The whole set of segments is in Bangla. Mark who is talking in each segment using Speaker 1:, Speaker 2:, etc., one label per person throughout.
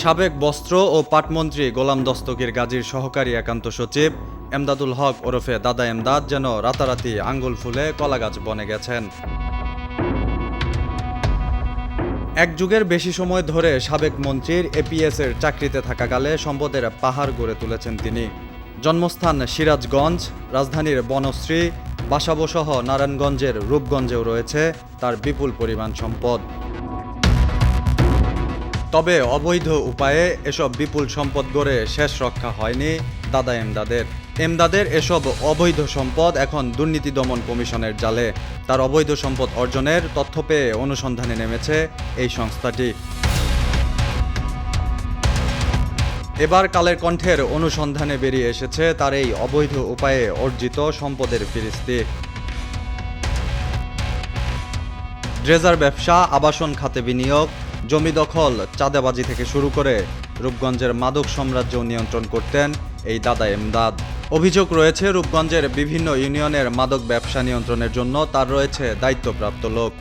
Speaker 1: সাবেক বস্ত্র ও পাটমন্ত্রী গোলাম দস্তগীর গাজীর সহকারী একান্ত সচিব এমদাদুল হক ওরফে দাদা এমদাদ যেন রাতারাতি আঙ্গুল ফুলে কলাগাছ বনে গেছেন। এক যুগের বেশি সময় ধরে সাবেক মন্ত্রীর এপিএস এর চাকরিতে থাকাকালে সম্পদের পাহাড় গড়ে তুলেছেন তিনি। জন্মস্থান সিরাজগঞ্জ, রাজধানীর বনশ্রী, বাসাবোসহ নারায়ণগঞ্জের রূপগঞ্জেও রয়েছে তার বিপুল পরিমাণ সম্পদ। তবে অবৈধ উপায়ে এসব বিপুল সম্পদ গড়ে শেষ রক্ষা হয়নি দাদা এমদাদের। এমদাদের এসব অবৈধ সম্পদ এখন দুর্নীতি দমন কমিশনের জালে। তার অবৈধ সম্পদ অর্জনের তথ্য পেয়ে অনুসন্ধানে নেমেছে এই সংস্থাটি। এবার কালের কণ্ঠের অনুসন্ধানে বেরিয়ে এসেছে তার এই অবৈধ উপায়ে অর্জিত সম্পদের ফিরিস্তি। ড্রেজার ব্যবসা, আবাসন খাতে বিনিয়োগ জমি দখল, চাঁদাবাজি থেকে শুরু করে রূপগঞ্জের মাদক সাম্রাজ্য নিয়ন্ত্রণ করতেন এই দাদা এমদাদ। অভিযোগ রয়েছে, রূপগঞ্জের বিভিন্ন ইউনিয়নের মাদক ব্যবসা নিয়ন্ত্রণের জন্য তার রয়েছে দায়িত্বপ্রাপ্ত লোক।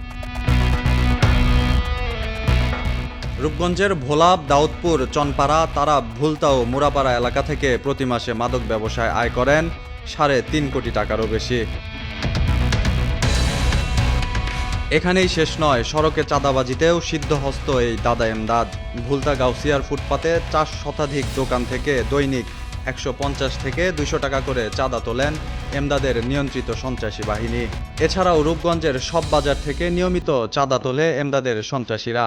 Speaker 1: রূপগঞ্জের ভোলাব দাউদপুর, চনপাড়া, তারা, ভুলতা ও মুরাপাড়া এলাকা থেকে প্রতি মাসে মাদক ব্যবসায় আয় করেন সাড়ে তিন কোটি টাকারও বেশি। এখানেই শেষ নয়, সড়কে চাঁদাবাজিতেও সিদ্ধহস্ত এই দাদা এমদাদ। ভুলতা গাউসিয়ার ফুটপাতে চার শতাধিক দোকান থেকে দৈনিক একশো পঞ্চাশ থেকে দুশো টাকা করে চাঁদা তোলেন এমদাদের নিয়ন্ত্রিত সন্ত্রাসী বাহিনী। এছাড়াও রূপগঞ্জের সব বাজার থেকে নিয়মিত চাঁদা তোলে এমদাদের সন্ত্রাসীরা।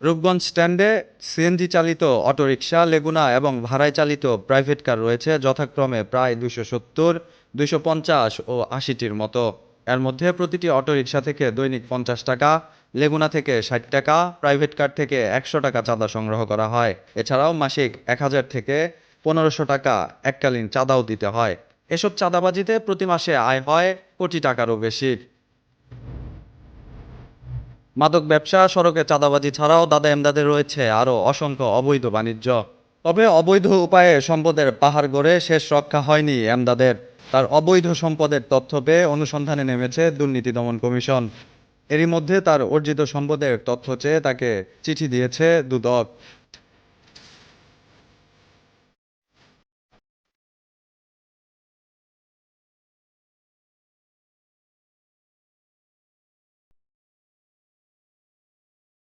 Speaker 1: রূপগঞ্জ স্ট্যান্ডে সিএনজি চালিত অটোরিকশা, লেগুনা এবং ভাড়ায় চালিত প্রাইভেট কার রয়েছে, যথাক্রমে প্রায় দুশো সত্তর দুশো পঞ্চাশ ও আশিটির মতো। এর মধ্যে প্রতিটি অটো অটোরিকশা থেকে দৈনিক পঞ্চাশ টাকা, লেগুনা থেকে ষাট টাকা, প্রাইভেট কার থেকে একশো টাকা চাঁদা সংগ্রহ করা হয়। এছাড়াও মাসিক এক হাজার থেকে পনেরোশো টাকা এককালীন চাঁদাও দিতে হয়। এসব চাঁদাবাজিতে প্রতি মাসে আয় হয় কোটি টাকারও বেশি। মাদক ব্যবসা, সড়কে চাঁদাবাজি ছাড়াও দাদা এমদাদের রয়েছে আরও অসংখ্য অবৈধ বাণিজ্য। তবে অবৈধ উপায়ে সম্পদের পাহাড় গড়ে শেষ রক্ষা হয়নি এমদাদের। তার অবৈধ সম্পদের তথ্য পেয়ে অনুসন্ধানে নেমেছে দুর্নীতি দমন কমিশন। এরই মধ্যে তার অর্জিত সম্পদের তথ্য চেয়ে তাকে চিঠি দিয়েছে দুদক।